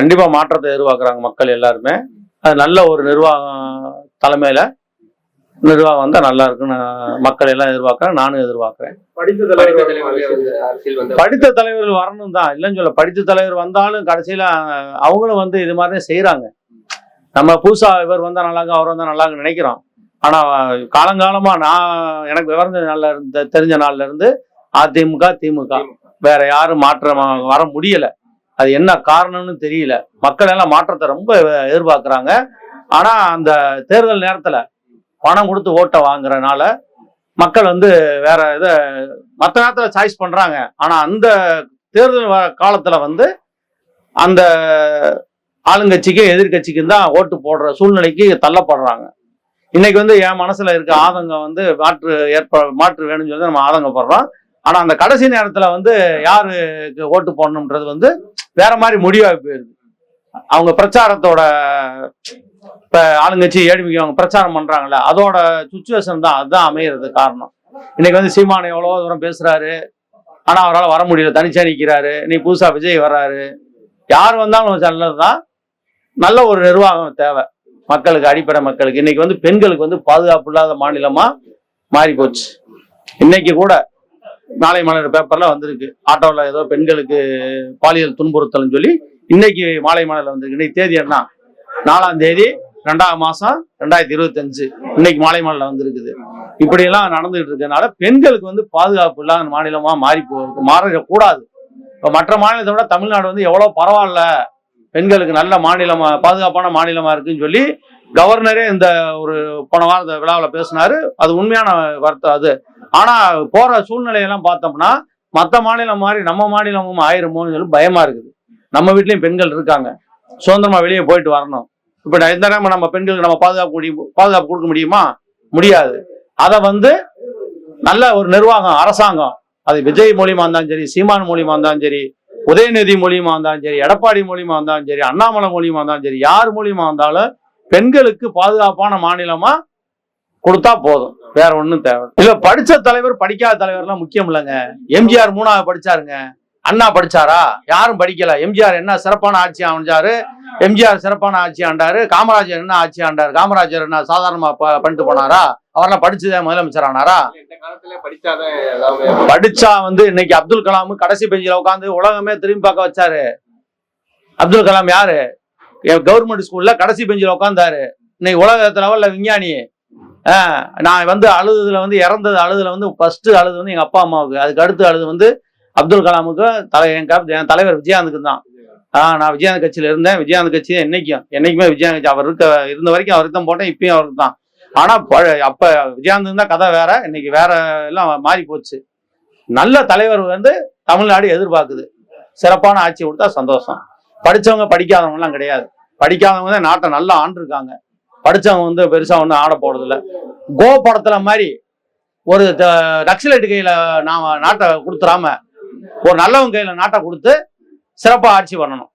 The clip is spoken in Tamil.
கண்டிப்பா மாற்றத்தை எதிர்பார்க்குறாங்க மக்கள் எல்லாருமே. அது நல்ல ஒரு நிர்வாகம் தலைமையில நிர்வாகம் வந்தா நல்லா இருக்குன்னு மக்கள் எல்லாம் எதிர்பார்க்கறேன் நானும் எதிர்பார்க்கறேன். படித்த படித்த தலைவர் தலைவர்களே வரணும் தான். இல்லைன்னு சொல்ல படித்த தலைவர் வந்தாலும் கடைசியில அவங்களும் வந்து இது மாதிரி செய்யறாங்க நம்ம புதுசா இவர் வந்தா நல்லாங்க அவர் வந்தா நல்லாங்க நினைக்கிறோம். ஆனா காலங்காலமா நான் எனக்கு விவரம் நாள்ல இருந்து தெரிஞ்ச நாள்ல இருந்து அதிமுக திமுக. வேற யாரும் மாற்றம் வர முடியல. அது என்ன காரணம்னு தெரியல. மக்கள் எல்லாம் மாற்றத்தை ரொம்ப எதிர்பார்க்குறாங்க. ஆனால் அந்த தேர்தல் நேரத்தில் பணம் கொடுத்து ஓட்டை வாங்குறதுனால மக்கள் வந்து வேற இதை மற்ற நேரத்தில் சாய்ஸ் பண்ணுறாங்க ஆனால் அந்த தேர்தல் வ- வந்து அந்த ஆளுங்கட்சிக்கும் எதிர்கட்சிக்கும் தான் ஓட்டு போடுற சூழ்நிலைக்கு தள்ளப்படுறாங்க. இன்னைக்கு வந்து என் மனசுல இருக்க ஆதங்கம் வந்து மாற்று ஏற்ப மாற்று வேணும்னு சொல்லி நம்ம ஆதங்கப்படுறோம். ஆனா அந்த கடைசி நேரத்துல வந்து யாருக்கு ஓட்டு போடணும்ன்றது வந்து வேற மாதிரி முடிவாகி போயிருது. அவங்க பிரச்சாரத்தோட இப்ப ஆளுங்கட்சி ஏழ்மைக்கு அவங்க பிரச்சாரம் பண்றாங்கல்ல அதோட சுச்சுவேஷன் தான் அதுதான் அமையிறது காரணம். இன்னைக்கு வந்து சீமான் எவ்வளோ தூரம் பேசுறாரு ஆனா அவரால் வர முடியல தனிச்சா நிக்கிறாரு நீ புதுசா விஜய் வர்றாரு. யார் வந்தாலும் நல்லதுதான் நல்ல ஒரு நிர்வாகம் தேவை. மக்களுக்கு அடிப்படை மக்களுக்கு. இன்னைக்கு வந்து பெண்களுக்கு வந்து பாதுகாப்பு இல்லாத மாநிலமா மாறி போச்சு இன்னைக்கு கூட நாளை மலர் பேப்பர்ல வந்திருக்கு. ஆட்டோவில் ஏதோ பெண்களுக்கு பாலியல் துன்புறுத்தல்னு சொல்லி இன்னைக்கு மாலை மலர்ல வந்திருக்கு. இன்னைக்கு தேதி என்ன? நாலாம் தேதி ரெண்டாம் மாசம் ரெண்டாயிரத்தி இருபத்தஞ்சு. இன்னைக்கு மாலை மலர்ல வந்திருக்குது. இப்படி எல்லாம் நடந்துகிட்டு இருக்கனால பெண்களுக்கு வந்து பாதுகாப்பு இல்லாத மாநிலமா மாறி போகுது மாறக்கூடாது. இப்போ மற்ற மாநிலத்தை விட தமிழ்நாடு வந்து எவ்வளோ பரவாயில்ல. பெண்களுக்கு நல்ல மாநிலமா பாதுகாப்பான மாநிலமா இருக்குன்னு சொல்லி கவர்னரே இந்த ஒரு போன வார விழாவில் பேசினாரு. அது உண்மையான வார்த்தை அது. ஆனா போற சூழ்நிலையெல்லாம் பார்த்தோம்னா மற்ற மாநிலம் மாதிரி நம்ம மாநிலமும் ஆயிருமோன்னு சொல்லி பயமா இருக்குது. நம்ம வீட்லயும் பெண்கள் இருக்காங்க. சுதந்திரமா வெளியே போயிட்டு வரணும். இப்ப எந்த இந்த நேரம் நம்ம பெண்களுக்கு நம்ம பாதுகாப்பு முடியும் பாதுகாப்பு கொடுக்க முடியுமா? முடியாது. அதை வந்து நல்ல ஒரு நிர்வாகம் அரசாங்கம் அது விஜய் மூலியமா இருந்தாலும் சரி சீமான் மூலியமா இருந்தாலும் சரி உதயநிதி மூலியமா இருந்தாலும் சரி எடப்பாடி மூலியமா இருந்தாலும் சரி அண்ணாமலை மூலியமா இருந்தாலும் சரி யார் மூலியமா இருந்தாலும் பெண்களுக்கு பாதுகாப்பான மாநிலமா கொடுத்தா போதும். வேற ஒன்றும் தேவை இல்ல. படிச்ச தலைவர் படிக்காத தலைவர்லாம் முக்கியம் இல்லைங்க. எம்ஜிஆர் மூணாவது படிச்சாருங்க. அண்ணா படிச்சாரா? யாரும் படிக்கல. எம்ஜிஆர் என்ன சிறப்பான ஆட்சி அமைஞ்சாரு? எம்ஜிஆர் சிறப்பான ஆட்சி ஆண்டாரு. காமராஜர் என்ன ஆட்சி ஆண்டாரு? காமராஜர் என்ன சாதாரணமா பண்ணிட்டு போனாரா? அவரெல்லாம் படிச்சுதான் முதலமைச்சர் ஆனாரா? படிச்சா வந்து இன்னைக்கு அப்துல் கலாம் கடைசி பெஞ்சில உட்காந்து உலகமே திரும்பி பார்க்க வச்சாரு. அப்துல் கலாம் யாரு? கவர்மெண்ட் ஸ்கூல்ல கடைசி பெஞ்சில உட்காந்தாரு இன்னைக்கு உலகத்து லெவல்ல விஞ்ஞானி. நான் வந்து அழுதுல வந்து இறந்தது அழுதுல வந்து ஃபர்ஸ்ட் அழுது வந்து எங்க அப்பா அம்மாவுக்கு. அதுக்கு அடுத்து அழுது வந்து அப்துல் கலாமுக்கு தலை என் என் தலைவர் விஜயகாந்துக்கு தான். ஆஹ் நான் விஜயகாந்த் கட்சியில இருந்தேன். விஜயகாந்த் கட்சி என்னைக்கும் என்னைக்குமே விஜயகாந்த் கட்சி அவர் இருக்க இருந்த வரைக்கும் அவருக்கு தான் போட்டேன் இப்பயும் அவருக்கு தான். ஆனா பழ- அப்ப விஜயகாந்த் இருந்தா கதை வேற. இன்னைக்கு வேற எல்லாம் மாறி போச்சு. நல்ல தலைவர் வந்து தமிழ்நாடு எதிர்பார்க்குது. சிறப்பான ஆட்சி கொடுத்தா சந்தோஷம். படிச்சவங்க படிக்காதவங்க எல்லாம் கிடையாது. படிக்காதவங்க தான் நாட்டை நல்லா ஆண்டிருக்காங்க. படித்தவங்க வந்து பெருசாக ஒன்றும் ஆட போகிறதில்ல கோ படத்தில் மாதிரி ஒரு த- நக்சலைட்டு கையில் நாம் நாட்டை கொடுத்துறாம ஒரு நல்லவங்க கையில் நாட்டை கொடுத்து சிறப்பாக ஆட்சி பண்ணணும்.